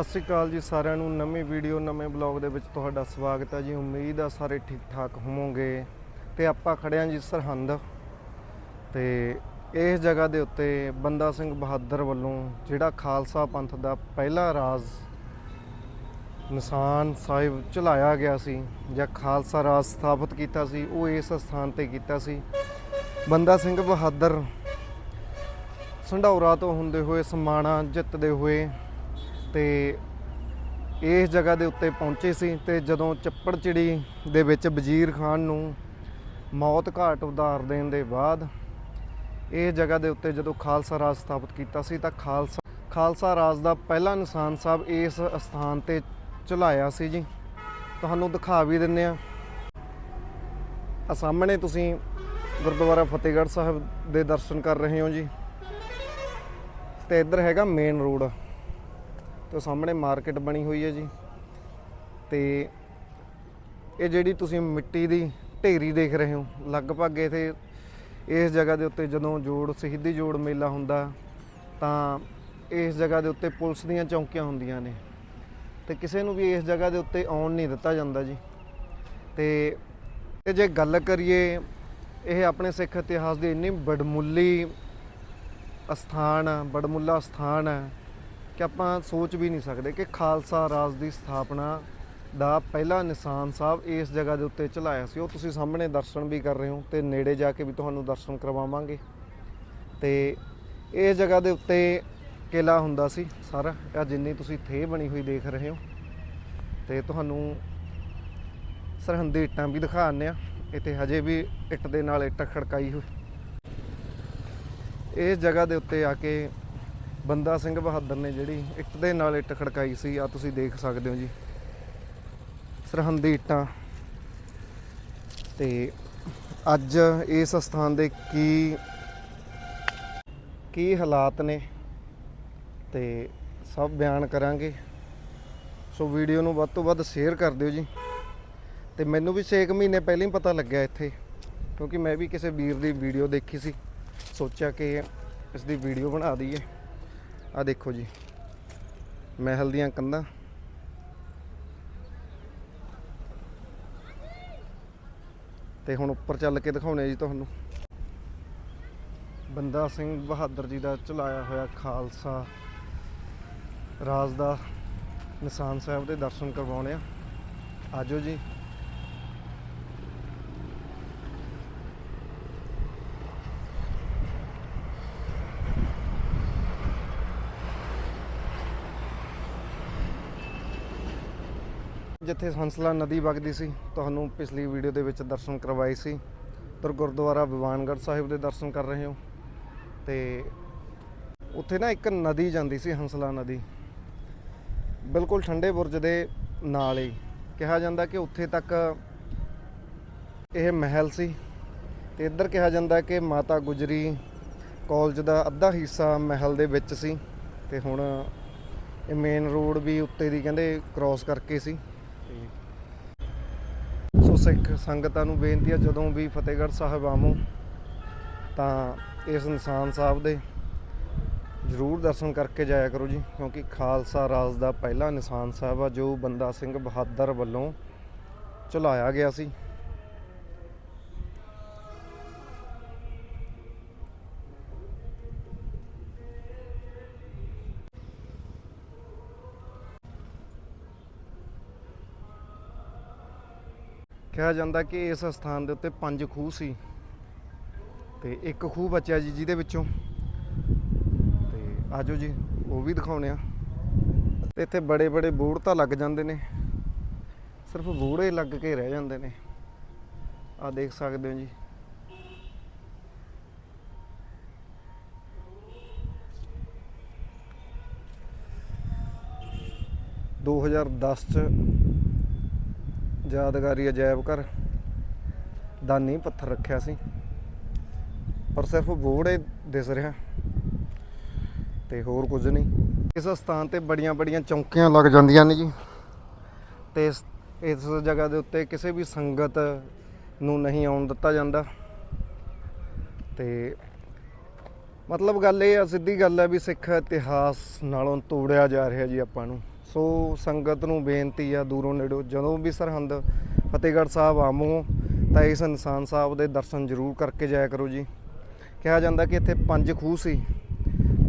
ਸਤਿ ਸ਼੍ਰੀ ਅਕਾਲ ਜੀ ਸਾਰਿਆਂ ਨੂੰ। ਨਵੀਂ ਵੀਡੀਓ, ਨਵੇਂ ਬਲੌਗ ਦੇ ਵਿੱਚ ਤੁਹਾਡਾ ਸਵਾਗਤ ਹੈ ਜੀ। ਉਮੀਦ ਆ ਸਾਰੇ ਠੀਕ ਠਾਕ ਹੋਵੋਗੇ। ਤੇ ਆਪਾਂ ਖੜੇ ਜੀ ਸਰਹੰਦ। ਤੇ ਇਸ ਜਗ੍ਹਾ ਦੇ ਉੱਤੇ ਬੰਦਾ ਸਿੰਘ ਬਹਾਦਰ ਵੱਲੋਂ ਜਿਹੜਾ ਖਾਲਸਾ ਪੰਥ ਦਾ ਪਹਿਲਾ ਰਾਜ ਨਿਸ਼ਾਨ ਸਾਹਿਬ ਚਲਾਇਆ ਗਿਆ ਸੀ ਜਾਂ ਖਾਲਸਾ ਰਾਜ ਸਥਾਪਿਤ ਕੀਤਾ ਸੀ, ਉਹ ਇਸ ਸਥਾਨ ਤੇ ਕੀਤਾ ਸੀ। ਬੰਦਾ ਸਿੰਘ ਬਹਾਦਰ ਸੰਢੌਰਾ ਤੋਂ ਹੁੰਦੇ ਹੋਏ, ਸਮਾਣਾ ਜਿੱਤਦੇ ਹੋਏ ਤੇ ਇਸ ਜਗ੍ਹਾ ਦੇ ਉੱਤੇ ਪਹੁੰਚੇ ਸੀ ਤੇ ਜਦੋਂ ਚੱਪੜ ਚਿੜੀ ਦੇ ਵਿੱਚ ਵਜ਼ੀਰ ਖਾਨ ਨੂੰ ਮੌਤ ਘਾਟ ਉਧਾਰ ਦੇਣ ਦੇ ਬਾਅਦ ਇਹ ਜਗ੍ਹਾ ਦੇ ਉੱਤੇ ਜਦੋਂ ਖਾਲਸਾ ਰਾਜ ਸਥਾਪਿਤ ਕੀਤਾ ਸੀ ਤਾਂ ਖਾਲਸਾ ਖਾਲਸਾ ਰਾਜ ਦਾ ਪਹਿਲਾ ਨਿਸ਼ਾਨ ਸਾਹਿਬ ਇਸ ਸਥਾਨ ਤੇ ਚਲਾਇਆ ਸੀ ਜੀ। ਤੁਹਾਨੂੰ ਦਿਖਾ ਵੀ ਦਿੰਨੇ ਆ ਆ ਸਾਹਮਣੇ ਤੁਸੀਂ ਗੁਰਦੁਆਰਾ ਫਤਿਹਗੜ੍ਹ ਸਾਹਿਬ ਦੇ ਦਰਸ਼ਨ ਕਰ ਰਹੇ ਹੋ ਜੀ। ਤੇ ਇੱਧਰ ਹੈਗਾ ਮੇਨ ਰੋਡ ਤੇ ਸਾਹਮਣੇ ਮਾਰਕੀਟ ਬਣੀ ਹੋਈ ਹੈ ਜੀ। ਤੇ ਇਹ ਜਿਹੜੀ ਤੁਸੀਂ ਮਿੱਟੀ ਦੀ ਢੇਰੀ ਦੇਖ ਰਹੇ ਹੋ, ਲਗਭਗ ਇਥੇ ਇਸ ਜਗ੍ਹਾ ਦੇ ਉੱਤੇ ਜਦੋਂ ਜੋੜ ਸ਼ਹੀਦੀ ਜੋੜ ਮੇਲਾ ਹੁੰਦਾ, ਤਾਂ ਇਸ ਜਗ੍ਹਾ ਦੇ ਉੱਤੇ ਪੁਲਿਸ ਦੀਆਂ ਚੌਕੀਆਂ ਹੁੰਦੀਆਂ ਨੇ। ਤੇ ਕਿਸੇ ਨੂੰ ਵੀ ਇਸ ਜਗ੍ਹਾ ਦੇ ਉੱਤੇ ਆਉਣ ਨਹੀਂ ਦਿੱਤਾ ਜਾਂਦਾ ਜੀ। ਤੇ ਜੇ ਗੱਲ ਕਰੀਏ, ਇਹ ਆਪਣੇ ਸਿੱਖ ਇਤਿਹਾਸ ਦੀ ਇੰਨੀ ਬੜਮੁੱਲੀ ਅਸਥਾਨ, ਬੜਮੁੱਲਾ ਸਥਾਨ ਹੈ ਕਿ ਆਪਾਂ ਸੋਚ ਵੀ ਨਹੀਂ ਸਕਦੇ ਕਿ ਖਾਲਸਾ ਰਾਜ ਦੀ ਸਥਾਪਨਾ ਦਾ ਪਹਿਲਾ ਨਿਸ਼ਾਨ ਸਾਹਿਬ ਇਸ ਜਗ੍ਹਾ ਦੇ ਉੱਤੇ ਚਲਾਇਆ ਸੀ। ਉਹ ਤੁਸੀਂ ਸਾਹਮਣੇ ਦਰਸ਼ਨ ਵੀ ਕਰ ਰਹੇ ਹੋ ਤੇ ਨੇੜੇ ਜਾ ਕੇ ਵੀ ਤੁਹਾਨੂੰ ਦਰਸ਼ਨ ਕਰਵਾਵਾਂਗੇ। ਤੇ ਇਸ ਜਗ੍ਹਾ ਦੇ ਉੱਤੇ ਕਿਲਾ ਹੁੰਦਾ ਸੀ ਸਾਰਾ। ਆ ਜਿੰਨੀ ਤੁਸੀਂ ਥੇ ਬਣੀ ਹੋਈ ਦੇਖ ਰਹੇ ਹੋ। ਤੇ ਤੁਹਾਨੂੰ ਸਰਹੰਦੀ ਇੱਟਾਂ ਵੀ ਦਿਖਾਉਂਦੇ ਆ ਇੱਥੇ ਹਜੇ ਵੀ ਇੱਟ ਦੇ ਨਾਲ ਇੱਟ ਖੜਕਾਈ ਹੋਈ। ਇਸ ਜਗ੍ਹਾ ਦੇ ਉੱਤੇ ਆ ਕੇ ਬੰਦਾ ਸਿੰਘ ਬਹਾਦਰ ਨੇ ਜਿਹੜੀ ਇੱਟ ਦੇ ਨਾਲ ਇੱਟ ਖੜਕਾਈ ਸੀ ਆ ਤੁਸੀਂ ਦੇਖ ਸਕਦੇ ਹੋ ਜੀ। ਸਰਹੰਦੀ ਇੱਟਾਂ। ਤੇ ਅੱਜ ਇਸ ਸਥਾਨ ਦੇ ਕੀ ਕੀ ਹਾਲਾਤ ਨੇ, ਤੇ ਸਭ ਬਿਆਨ ਕਰਾਂਗੇ। ਸੋ ਵੀਡੀਓ ਨੂੰ ਵੱਧ ਤੋਂ ਵੱਧ ਸ਼ੇਅਰ ਕਰ ਦਿਓ ਜੀ। ਤੇ ਮੈਨੂੰ ਵੀ 6 ਮਹੀਨੇ ਪਹਿਲਾਂ ਹੀ ਪਤਾ ਲੱਗਿਆ ਇੱਥੇ, ਕਿਉਂਕਿ ਮੈਂ ਵੀ ਕਿਸੇ ਵੀਰ ਦੀ ਵੀਡੀਓ ਦੇਖੀ ਸੀ। ਸੋਚਿਆ ਕਿ ਇਸ ਦੀ ਵੀਡੀਓ ਬਣਾ ਦਈਏ। ਆ ਦੇਖੋ ਜੀ, ਮਹਿਲ ਦੀਆਂ ਕੰਧਾਂ। ਤੇ ਹੁਣ ਉੱਪਰ ਚੱਲ ਕੇ ਦਿਖਾਉਣੇ ਜੀ ਤੁਹਾਨੂੰ। ਬੰਦਾ ਸਿੰਘ ਬਹਾਦਰ ਜੀ ਦਾ ਚਲਾਇਆ ਹੋਇਆ ਖਾਲਸਾ ਰਾਜ ਦਾ ਨਿਸ਼ਾਨ ਸਾਹਿਬ ਦੇ ਦਰਸ਼ਨ ਕਰਵਾਉਣੇ ਆ। ਆਜੋ ਜੀ। ਜਿੱਥੇ ਹੰਸਲਾ ਨਦੀ ਵਗਦੀ ਸੀ, ਤੁਹਾਨੂੰ ਪਿਛਲੀ ਵੀਡੀਓ ਦੇ ਵਿੱਚ ਦਰਸ਼ਨ ਕਰਵਾਏ ਸੀ। ਪਰ ਗੁਰਦੁਆਰਾ ਵਿਵਾਨਗੜ੍ਹ ਸਾਹਿਬ ਦੇ ਦਰਸ਼ਨ ਕਰ ਰਹੇ ਹੋ। ਤੇ ਉੱਥੇ ਨਾ ਇੱਕ ਨਦੀ ਜਾਂਦੀ ਸੀ, ਹੰਸਲਾ ਨਦੀ। ਬਿਲਕੁਲ ਠੰਡੇ ਬੁਰਜ ਦੇ ਨਾਲ ਹੀ। ਕਿਹਾ ਜਾਂਦਾ ਕਿ ਉੱਥੇ ਤੱਕ ਇਹ ਮਹਿਲ ਸੀ। ਤੇ ਇੱਧਰ ਕਿਹਾ ਜਾਂਦਾ ਕਿ ਮਾਤਾ ਗੁਜਰੀ ਕਾਲਜ ਦਾ ਅੱਧਾ ਹਿੱਸਾ ਮਹਿਲ ਦੇ ਵਿੱਚ ਸੀ। ਤੇ ਹੁਣ ਇਹ ਮੇਨ ਰੋਡ ਵੀ ਉੱਤੇ ਦੀ ਕਹਿੰਦੇ ਕ੍ਰਾਸ ਕਰਕੇ ਸੀ। ਸੋ ਸਿੱਖ ਸੰਗਤਾਂ ਨੂੰ ਬੇਨਤੀ ਹੈ ਜਦੋਂ ਵੀ ਫਤਿਹਗੜ੍ਹ ਸਾਹਿਬ ਆਵੋ, ਤਾਂ ਇਸ ਨਿਸ਼ਾਨ ਸਾਹਿਬ ਦੇ ਜ਼ਰੂਰ ਦਰਸ਼ਨ ਕਰਕੇ ਜਾਇਆ ਕਰੋ ਜੀ, ਕਿਉਂਕਿ ਖਾਲਸਾ ਰਾਜ ਦਾ ਪਹਿਲਾ ਨਿਸ਼ਾਨ ਸਾਹਿਬ ਆ, ਜੋ ਬੰਦਾ ਸਿੰਘ ਬਹਾਦਰ ਵੱਲੋਂ ਚਲਾਇਆ ਗਿਆ ਸੀ। ਕਿਹਾ ਜਾਂਦਾ ਕਿ ਇਸ ਸਥਾਨ ਦੇ ਉੱਤੇ ਪੰਜ ਖੂਹ ਸੀ ਤੇ ਇੱਕ ਖੂਹ ਬਚਿਆ ਜੀ ਜਿਹਦੇ ਵਿੱਚੋਂ। ਤੇ ਆਜੋ ਜੀ, ਉਹ ਵੀ ਦਿਖਾਉਣੇ ਆ ਤੇ ਇੱਥੇ ਬੜੇ ਬੜੇ ਬੂੜ ਤਾਂ ਲੱਗ ਜਾਂਦੇ ਨੇ। ਸਿਰਫ ਬੂੜੇ ਲੱਗ ਕੇ ਰਹਿ ਜਾਂਦੇ ਨੇ। ਆ ਦੇਖ ਸਕਦੇ ਹੋ ਜੀ। ਦੋ ਹਜ਼ਾਰ ਦਸ ਚ ਯਾਦਗਾਰੀ ਅਜਾਇਬ ਘਰ। ਦਾ ਨੀਂਹ ਪੱਥਰ ਰੱਖਿਆ ਸੀ। ਪਰ ਸਿਰਫ ਬੋੜੇ ਦਿਸ ਰਿਹਾ। ਤੇ ਹੋਰ ਕੁਝ ਨਹੀਂ। ਇਸ ਸਥਾਨ ਤੇ ਬੜੀਆਂ ਬੜੀਆਂ ਚੌਂਕੀਆਂ ਲੱਗ ਜਾਂਦੀਆਂ ਨੇ ਜੀ। ਤੇ ਇਸ ਇਸ ਜਗ੍ਹਾ ਦੇ ਉੱਤੇ ਕਿਸੇ ਵੀ ਸੰਗਤ ਨੂੰ ਨਹੀਂ ਆਉਣ ਦਿੱਤਾ ਜਾਂਦਾ। ਤੇ ਮਤਲਬ ਗੱਲ ਇਹ ਆ, ਸਿੱਧੀ ਗੱਲ ਹੈ ਵੀ ਸਿੱਖ ਇਤਿਹਾਸ ਨਾਲੋਂ ਤੋੜਿਆ ਜਾ ਰਿਹਾ ਜੀ ਆਪਾਂ ਨੂੰ। ਸੋ ਸੰਗਤ ਨੂੰ ਬੇਨਤੀ ਆ ਦੂਰੋਂ ਨੇੜੋਂ ਜਦੋਂ ਵੀ ਸਰਹੰਦ ਫਤਿਹਗੜ੍ਹ ਸਾਹਿਬ ਆਵੋ ਤਾਂ ਇਸ ਇਨਸਾਨ ਸਾਹਿਬ ਦੇ ਦਰਸ਼ਨ ਜ਼ਰੂਰ ਕਰਕੇ ਜਾਇਆ ਕਰੋ ਜੀ। ਕਿਹਾ ਜਾਂਦਾ ਕਿ ਇੱਥੇ ਪੰਜ ਖੂਹ ਸੀ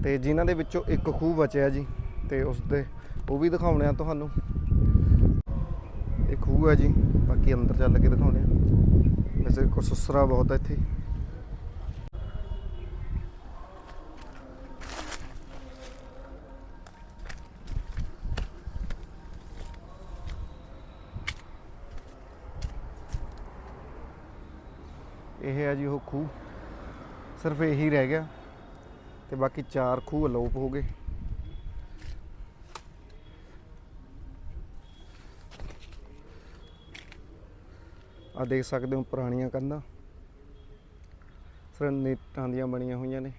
ਤੇ ਜਿਨ੍ਹਾਂ ਦੇ ਵਿੱਚੋਂ ਇੱਕ ਖੂਹ ਬਚਿਆ ਜੀ ਤੇ ਉਸ ਦੇ ਉਹ ਵੀ ਦਿਖਾਉਣੇ ਆ ਤੁਹਾਨੂੰ। ਇਹ ਖੂਹ ਹੈ ਜੀ, ਬਾਕੀ ਅੰਦਰ ਚੱਲ ਕੇ ਦਿਖਾਉਣੇ ਆ। ਵੈਸੇ ਕੁਸੁਸਰਾ ਬਹੁਤ ਹੈ ਇੱਥੇ। ਇਹ ਹੈ ਜੀ ਉਹ ਖੂਹ। ਸਿਰਫ ਇਹੀ ਰਹਿ ਗਿਆ ਤੇ ਬਾਕੀ ਚਾਰ ਖੂਹ ਅਲੋਪ ਹੋ ਗਏ। ਆ ਦੇਖ ਸਕਦੇ ਹੋ ਪੁਰਾਣੀਆਂ ਕੰਧਾਂ। ਸਰਨੀਟਾਂ ਦੀਆਂ ਬਣੀਆਂ ਹੋਈਆਂ ਨੇ।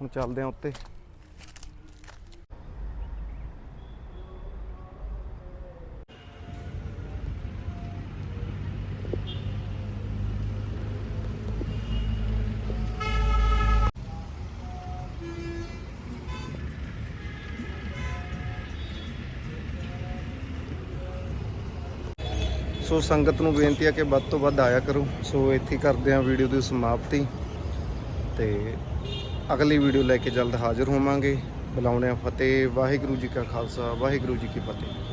ਹੁਣ ਚੱਲਦੇ ਆ ਉੱਤੇ। ਸੋ ਸੰਗਤ ਨੂੰ ਬੇਨਤੀ ਆ ਕਿ ਵੱਧ ਤੋਂ ਵੱਧ ਆਇਆ ਕਰੋ। ਸੋ ਇੱਥੇ ਹੀ ਕਰਦੇ ਹਾਂ ਵੀਡੀਓ ਦੀ ਸਮਾਪਤੀ ਤੇ ਅਗਲੀ ਵੀਡੀਓ ਲੈ ਕੇ ਜਲਦ ਹਾਜ਼ਰ ਹੋਵਾਂਗੇ। ਬੁਲਾਉਣੇ ਆ ਫਤਿਹ, ਵਾਹਿਗੁਰੂ ਜੀ ਕਾ ਖਾਲਸਾ, ਵਾਹਿਗੁਰੂ ਜੀ ਕੀ ਫਤਿਹ।